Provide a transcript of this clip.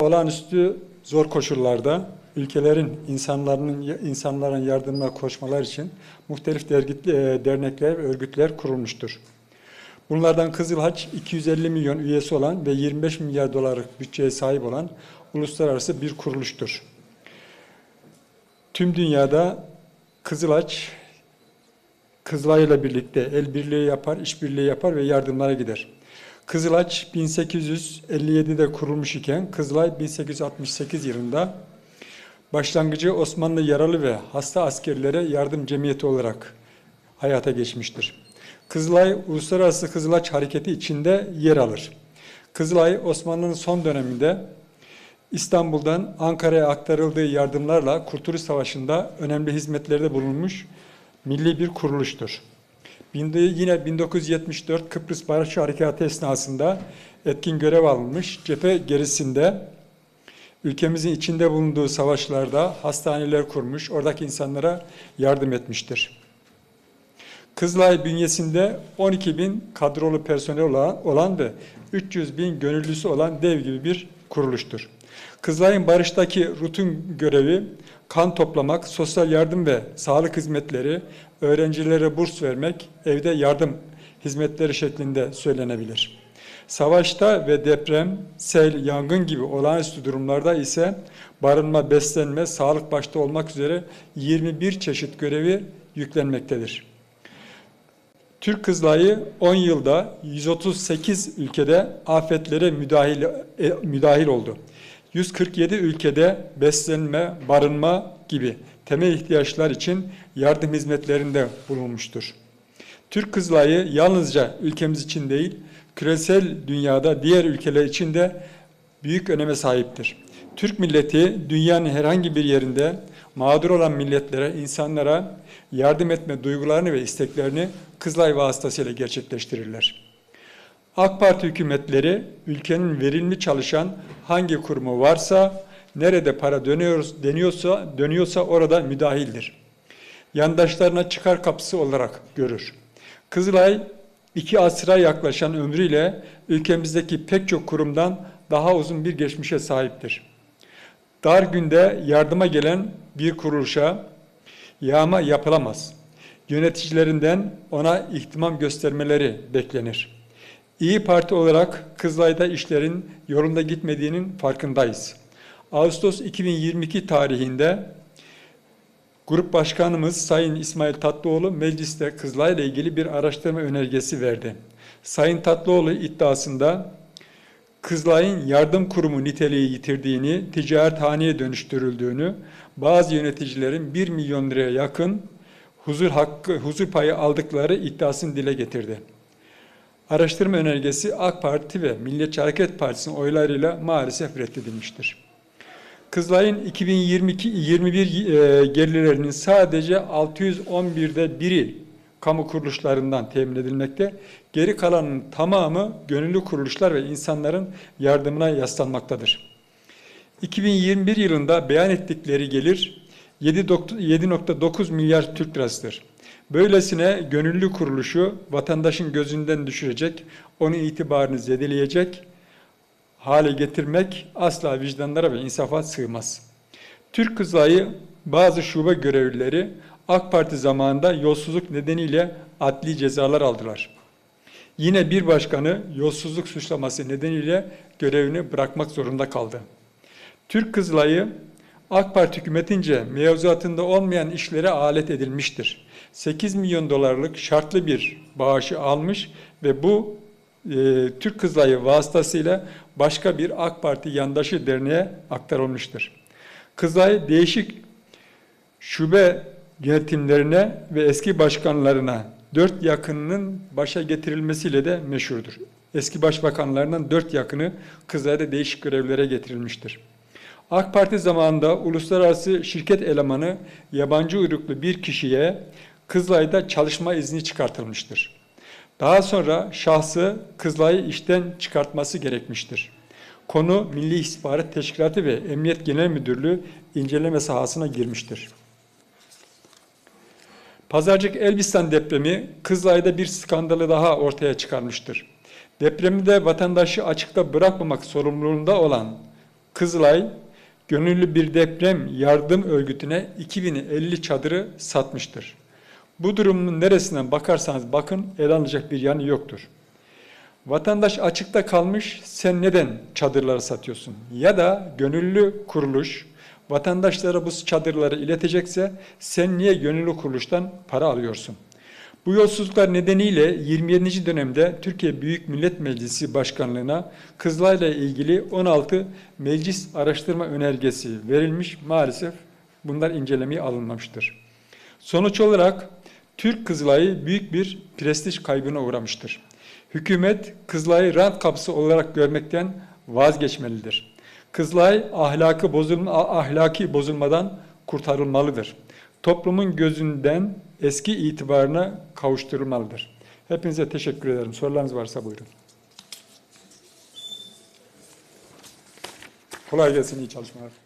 Olağanüstü zor koşullarda ülkelerin insanların insanların yardımına koşmalar için muhtelif dergit, e, dernekler ve örgütler kurulmuştur. Bunlardan Kızılhaç 250 milyon üyesi olan ve 25 milyar dolarlık bütçeye sahip olan uluslararası bir kuruluştur. Tüm dünyada Kızılhaç Kızılay ile birlikte el birliği yapar, işbirliği yapar ve yardımlara gider. Kızılaç 1857'de kurulmuş iken Kızılay 1868 yılında başlangıcı Osmanlı yaralı ve hasta askerlere yardım cemiyeti olarak hayata geçmiştir. Kızılay Uluslararası Kızılaç Hareketi içinde yer alır. Kızılay Osmanlı'nın son döneminde İstanbul'dan Ankara'ya aktarıldığı yardımlarla Kurtuluş Savaşı'nda önemli hizmetlerde bulunmuş milli bir kuruluştur. Yine 1974 Kıbrıs Barış Harekatı esnasında etkin görev almış. Cephe gerisinde ülkemizin içinde bulunduğu savaşlarda hastaneler kurmuş, oradaki insanlara yardım etmiştir. Kızılay bünyesinde 12 bin kadrolu personel olan, olan ve 300 bin gönüllüsü olan dev gibi bir kuruluştur. Kızılay'ın barıştaki rutin görevi kan toplamak, sosyal yardım ve sağlık hizmetleri, öğrencilere burs vermek, evde yardım hizmetleri şeklinde söylenebilir. Savaşta ve deprem, sel, yangın gibi olağanüstü durumlarda ise barınma, beslenme, sağlık başta olmak üzere 21 çeşit görevi yüklenmektedir. Türk Kızılayı 10 yılda 138 ülkede afetlere müdahil, e, müdahil oldu. 147 ülkede beslenme, barınma gibi temel ihtiyaçlar için yardım hizmetlerinde bulunmuştur. Türk Kızılayı yalnızca ülkemiz için değil, küresel dünyada diğer ülkeler için de büyük öneme sahiptir. Türk milleti dünyanın herhangi bir yerinde mağdur olan milletlere, insanlara yardım etme duygularını ve isteklerini Kızılay vasıtasıyla gerçekleştirirler. AK Parti hükümetleri ülkenin verimli çalışan hangi kurumu varsa, nerede para dönüyor, deniyorsa, dönüyorsa orada müdahildir. Yandaşlarına çıkar kapısı olarak görür. Kızılay iki asıra yaklaşan ömrüyle ülkemizdeki pek çok kurumdan daha uzun bir geçmişe sahiptir. Dar günde yardıma gelen bir kuruluşa yağma yapılamaz. Yöneticilerinden ona ihtimam göstermeleri beklenir. İyi Parti olarak Kızılay'da işlerin yolunda gitmediğinin farkındayız. Ağustos 2022 tarihinde Grup Başkanımız Sayın İsmail Tatlıoğlu mecliste Kızılay ile ilgili bir araştırma önergesi verdi. Sayın Tatlıoğlu iddiasında Kızılay'ın yardım kurumu niteliği yitirdiğini, ticarethaneye dönüştürüldüğünü, bazı yöneticilerin 1 milyon liraya yakın huzur hakkı, huzur payı aldıkları iddiasını dile getirdi. Araştırma önergesi AK Parti ve Milliyetçi Hareket Partisi'nin oylarıyla maalesef reddedilmiştir. Kızılay'ın 2022-21 e, gelirlerinin sadece 611'de biri kamu kuruluşlarından temin edilmekte. Geri kalanın tamamı gönüllü kuruluşlar ve insanların yardımına yaslanmaktadır. 2021 yılında beyan ettikleri gelir 7.9 milyar Türk lirasıdır. Böylesine gönüllü kuruluşu vatandaşın gözünden düşürecek, onun itibarını zedeleyecek hale getirmek asla vicdanlara ve insafa sığmaz. Türk Kızılayı bazı şube görevlileri AK Parti zamanında yolsuzluk nedeniyle adli cezalar aldılar. Yine bir başkanı yolsuzluk suçlaması nedeniyle görevini bırakmak zorunda kaldı. Türk Kızılayı AK Parti hükümetince mevzuatında olmayan işlere alet edilmiştir. 8 milyon dolarlık şartlı bir bağışı almış ve bu e, Türk Kızılayı vasıtasıyla başka bir AK Parti yandaşı derneğe aktarılmıştır. Kızılay değişik şube yönetimlerine ve eski başkanlarına dört yakınının başa getirilmesiyle de meşhurdur. Eski başbakanlarından dört yakını Kızılay'da değişik görevlere getirilmiştir. AK Parti zamanında uluslararası şirket elemanı yabancı uyruklu bir kişiye Kızılay'da çalışma izni çıkartılmıştır. Daha sonra şahsı Kızılay'ı işten çıkartması gerekmiştir. Konu Milli İstihbarat Teşkilatı ve Emniyet Genel Müdürlüğü inceleme sahasına girmiştir. Pazarcık Elbistan depremi Kızılay'da bir skandalı daha ortaya çıkarmıştır. Depremde vatandaşı açıkta bırakmamak sorumluluğunda olan Kızılay gönüllü bir deprem yardım örgütüne 2050 çadırı satmıştır. Bu durumun neresinden bakarsanız bakın ele alınacak bir yanı yoktur. Vatandaş açıkta kalmış, sen neden çadırları satıyorsun? Ya da gönüllü kuruluş vatandaşlara bu çadırları iletecekse sen niye gönüllü kuruluştan para alıyorsun? Bu yolsuzluklar nedeniyle 27. dönemde Türkiye Büyük Millet Meclisi Başkanlığı'na Kızılay'la ilgili 16 meclis araştırma önergesi verilmiş. Maalesef bunlar incelemeye alınmamıştır. Sonuç olarak Türk Kızılay'ı büyük bir prestij kaybına uğramıştır. Hükümet Kızılay'ı rant kapısı olarak görmekten vazgeçmelidir. Kızılay ahlakı bozulma, ahlaki bozulmadan kurtarılmalıdır. Toplumun gözünden eski itibarına kavuşturulmalıdır. Hepinize teşekkür ederim. Sorularınız varsa buyurun. Kolay gelsin, iyi çalışmalar.